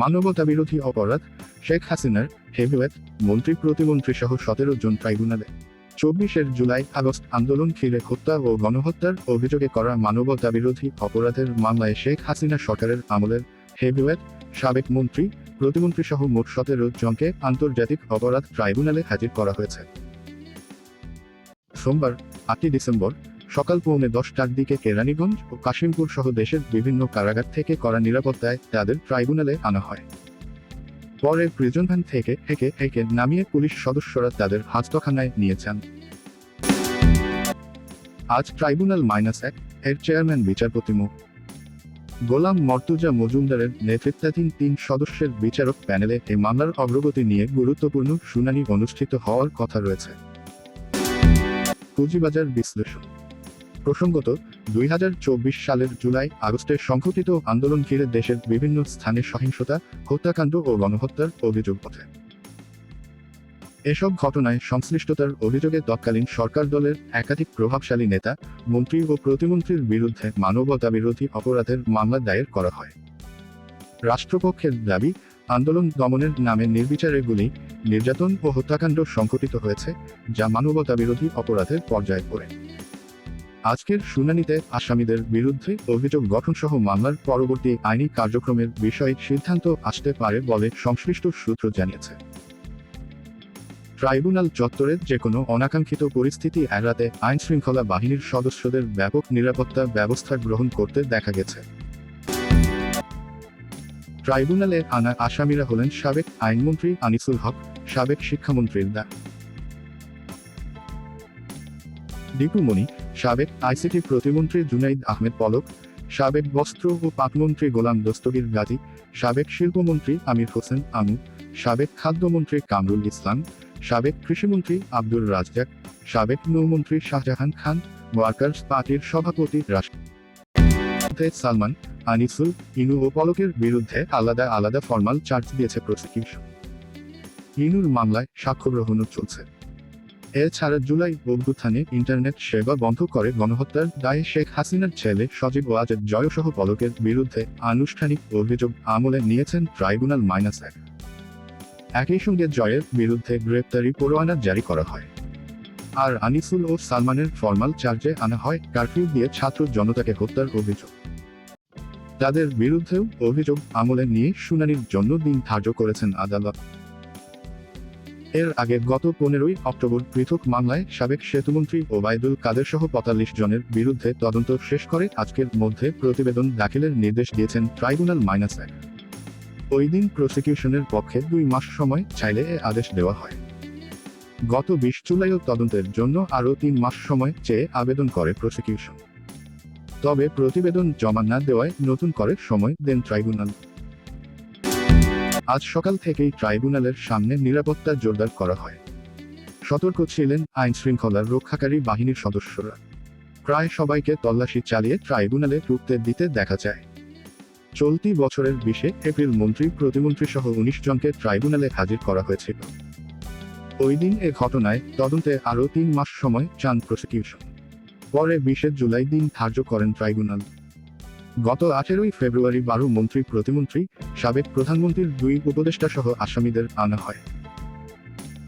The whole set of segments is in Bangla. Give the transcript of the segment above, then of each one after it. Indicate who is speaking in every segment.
Speaker 1: মানবতাবিরোধী অপরাধ, শেখ হাসিনার হেভিওয়েট, মন্ত্রী প্রতিমন্ত্রী সহ সতেরো জন ট্রাইব্যুনালে। চব্বিশের জুলাই আগস্ট আন্দোলন ঘিরে হত্যা ও গণহত্যার অভিযোগে করা মানবতাবিরোধী অপরাধের মামলায় শেখ হাসিনা সরকারের আমলের হেভিওয়েট, সাবেক মন্ত্রী, প্রতিমন্ত্রী সহ মোট সতেরো জনকে আন্তর্জাতিক অপরাধ ট্রাইব্যুনালে হাজির করা হয়েছে। সোমবার, আটই ডিসেম্বর সকাল পৌনে দশটার দিকে কেরানীগঞ্জ ও কাশিমপুর সহ দেশের বিভিন্ন কারাগার থেকে করা নিরাপত্তায় তাদের ট্রাইব্যুনালে আনা হয়। পরে প্রিজন ভ্যান থেকে থেকে থেকে নামিয়ে পুলিশ সদস্যরা তাদের হাজতখানায় নিয়েছেন আজ ট্রাইব্যুনাল মাইনাস এক এর চেয়ারম্যান বিচারপতি মো। গোলাম মর্তুজা মজুমদারের নেতৃত্বাধীন তিন সদস্যের বিচারক প্যানেলে এই মামলার অগ্রগতি নিয়ে গুরুত্বপূর্ণ শুনানি অনুষ্ঠিত হওয়ার কথা রয়েছে। পুঁজিবাজার বিশ্লেষণ। প্রসঙ্গত, দুই হাজার চব্বিশ সালের জুলাই আগস্টে সংঘটিত আন্দোলন ঘিরে দেশের বিভিন্ন স্থানে সহিংসতা, হত্যাকাণ্ড ও গণহত্যার অভিযোগ ওঠে। এসব ঘটনায় সংশ্লিষ্টতার অভিযোগে তৎকালীন সরকার দলের একাধিক প্রভাবশালী নেতা, মন্ত্রী ও প্রতিমন্ত্রীর বিরুদ্ধে মানবতাবিরোধী অপরাধের মামলা দায়ের করা হয়। রাষ্ট্রপক্ষের দাবি, আন্দোলন দমনের নামে নির্বিচারে গুলি, নির্যাতন ও হত্যাকাণ্ড সংঘটিত হয়েছে, যা মানবতাবিরোধী অপরাধের পর্যায়ে পড়ে। আজকের শুনানিতে আসামিদের বিরুদ্ধে অভিযোগ গঠনসহ মামলার পরবর্তী আইনি কার্যক্রমের বিষয়ে সিদ্ধান্ত আসতে পারে বলে সংশ্লিষ্ট সূত্র জানিয়েছে। ট্রাইব্যুনাল চত্বরে যে কোনো অনাকাঙ্ক্ষিত পরিস্থিতি এড়াতে আইন শৃঙ্খলা বাহিনীর সদস্যদের ব্যাপক নিরাপত্তা ব্যবস্থা গ্রহণ করতে দেখা গেছে। ট্রাইব্যুনালে আনা আসামিরা হলেন সাবেক আইনমন্ত্রী আনিসুল হক, সাবেক শিক্ষামন্ত্রীর দা দীপু মনি সাবেক আইসিটি প্রতিমন্ত্রী জুনাইদ আহমেদ পলক, সাবেক বস্ত্র ও পাটমন্ত্রী গোলাম দস্তগীর গাজী, সাবেক শিল্পমন্ত্রী আমির হোসেন আমু সাবেক খাদ্যমন্ত্রী কামরুল ইসলাম, সাবেক কৃষিমন্ত্রী আব্দুর রাজ্জাক, সাবেক নৌমন্ত্রী শাহজাহান খান, ওয়ার্কার্স পার্টির সভাপতি রাষ্ট্রপতি সালমান, আনিসুল, ইনু ও পলকের বিরুদ্ধে আলাদা আলাদা ফরমাল চার্জ দিয়েছে প্রসিকিউশন। ইনুর মামলায় সাক্ষ্য গ্রহণও চলছে। এছাড়া জুলাই অভ্যুত্থানে ইন্টারনেট সেবা বন্ধ করে গণহত্যার দায়ে শেখ হাসিনার ছেলে সজীব ওয়াজেদ জয়সহ পলকের বিরুদ্ধে আনুষ্ঠানিক অভিযোগ আমলে নিয়েছেন ট্রাইব্যুনাল মাইনাস এক। একই সঙ্গে জয়ের বিরুদ্ধে গ্রেপ্তারি পরোয়ানা জারি করা হয়। আর আনিসুল ও সালমানের ফরমাল চার্জে আনা হয় কারফিউ দিয়ে ছাত্র জনতাকে হত্যার অভিযোগ। তাদের বিরুদ্ধেও অভিযোগ আমলে নিয়ে শুনানির জন্য দিন ধার্য করেছেন আদালত। এর আগে গত পনেরোই অক্টোবর পৃথক মামলায় সাবেক সেতুমন্ত্রী ওবায়দুল কাদের সহ পঁয়তাল্লিশ জনের বিরুদ্ধে তদন্ত শেষ করে আজকের মধ্যে প্রতিবেদন দাখিলের নির্দেশ দিয়েছেন ট্রাইব্যুনাল মাইনাস এক। ওই দিন প্রসিকিউশনের পক্ষে দুই মাস সময় চাইলে এ আদেশ দেওয়া হয়। গত বিশ জুলাইও তদন্তের জন্য আরও তিন মাস সময় চেয়ে আবেদন করে প্রসিকিউশন। তবে প্রতিবেদন জমা না দেওয়ায় নতুন করে সময় দেন ট্রাইব্যুনাল। আজ সকাল থেকেই ট্রাইব্যুনালের সামনে নিরাপত্তা জোরদার করা হয়। সতর্ক ছিলেন আইন শৃঙ্খলার রক্ষাকারী বাহিনীর সদস্যরা। প্রায় সবাইকে তল্লাশি চালিয়ে ট্রাইব্যুনালে ঢুকতে দিতে দেখা যায়। চলতি বছরের বিশে এপ্রিল মন্ত্রী প্রতিমন্ত্রী সহ উনিশ জনকে ট্রাইব্যুনালে হাজির করা হয়েছিল। ওই দিন এ ঘটনায় তদন্তে আরও তিন মাস সময় চান প্রসিকিউশন। পরে বিশে জুলাই দিন ধার্য করেন ট্রাইব্যুনাল। গত আঠেরোই ফেব্রুয়ারি বারো মন্ত্রী প্রতিমন্ত্রী, সাবেক প্রধানমন্ত্রীর দুই উপদেষ্টা সহ আসামিদের আনা হয়।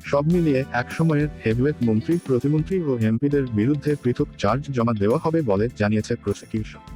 Speaker 1: সব মিলিয়ে এক সময়ের হেভিওয়েট মন্ত্রী, প্রতিমন্ত্রী ও এমপিদের বিরুদ্ধে পৃথক চার্জ জমা দেওয়া হবে বলে জানিয়েছে প্রসিকিউশন।